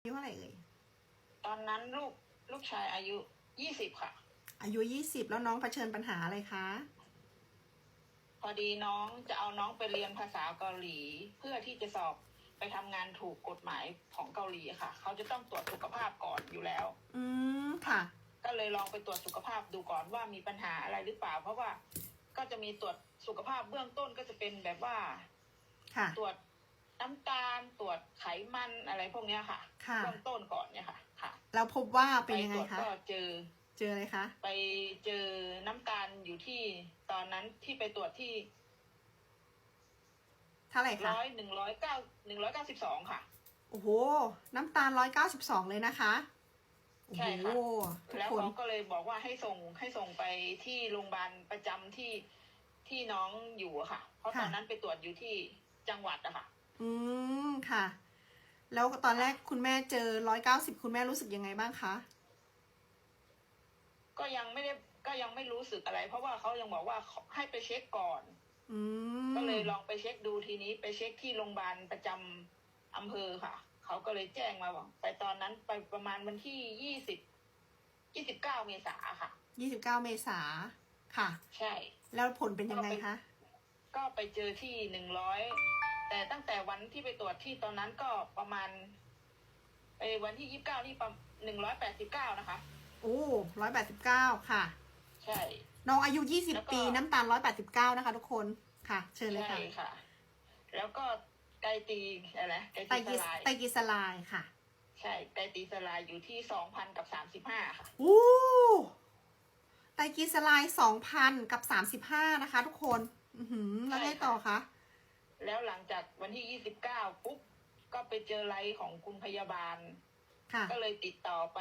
อายุเท่าไหร่เอ่ย ตอนนั้นลูกลูกชายอายุยี่สิบค่ะ อายุยี่สิบแล้วน้องเผชิญปัญหาอะไรคะ พอดีน้องจะเอาน้องไปเรียนภาษาเกาหลี เพื่อที่จะสอบไปทำงานถูกกฎหมายของเกาหลีค่ะ เขาจะต้องตรวจสุขภาพก่อนอยู่แล้ว อืมค่ะ ก็เลยลองไปตรวจสุขภาพดูก่อนว่ามีปัญหาอะไรหรือเปล่า เพราะว่าก็จะมีตรวจสุขภาพเบื้องต้นก็จะเป็นแบบว่า ค่ะ ตรวจ น้ำตาลตรวจไขมันอะไรพวกเนี้ยค่ะค่ะเบื้องต้นก่อนเนี่ยค่ะ ค่ะแล้วพบว่าเป็นไปยังตไงรวจคะก็เจอ เจออะไรคะไปเจอน้ำตาลอยู่ที่ตอนนั้นที่ไปตรวจที่เท่าไหร่คะร้อยหนึ่งร้อยเก้าหนึ่งร้อยเก้าสิบสองค่ะ โอ้โห น้ำตาลร้อยเก้าสิบสองเลยนะคะโอ้ใช่โหค่ะทุกแล้วคนเขาก็เลยบอกว่าให้ส่งให้ส่งไปที่โรงพยาบาลประจำที่ที่น้องอยู่อะค่ะ เพราะตอนนั้นไปตรวจอยู่ที่จังหวัดอะค่ะ อืมค่ะ แล้วตอนแรกคุณแม่เจอร้อยเก้าสิบคุณแม่รู้สึกยังไงบ้างคะ ก็ยังไม่ได้ก็ยังไม่รู้สึกอะไร เพราะว่าเขายังบอกว่าให้ไปเช็คก่อน อืมก็เลยลองไปเช็คดูทีนี้ไปเช็คที่โรงพยาบาลประจำอำเภอค่ะ เขาก็เลยแจ้งมาบอกไปตอนนั้นไปประมาณวันที่ยี่สิบยี่สิบเก้าเมษาค่ะ ยี่สิบเก้าเมษาค่ะ ใช่ แล้วผลเป็นยังไงคะ ก็ไปเจอที่หนึ่งร้อย แต่ตั้งแต่วันที่ไปตรวจที่ตอนนั้นก็ประมาณไปวันที่ยี่สิบเก้านี่ประหนึ่งร้อยแปดสิบเก้านะคะ โอ้ร้อยแปดสิบเก้าค่ะ ใช่ น้องอายุยี่สิบแล้วก็ ปีน้ำตาลร้อยแปดสิบเก้านะคะ ทุกคนค่ะ เชิญเลยใช่ค่ะค่ะ แล้วก็ไกตีอะไรไกไตตีรสกิสลายไตรกิสลายค่ะใช่ไกตีสลายอยู่ที่สองพันกับสามสิบห้าค่ะ อู้ไตรกิสลายสองพันกับสามสิบห้านะคะ ทุกคน อือหือแล้วไงต่อคะ แล้วหลังจากวันที่ยี่สิบเก้าปุ๊บก็ไปเจอไลฟ์ของคุณพยาบาลค่ะก็เลยติดต่อไป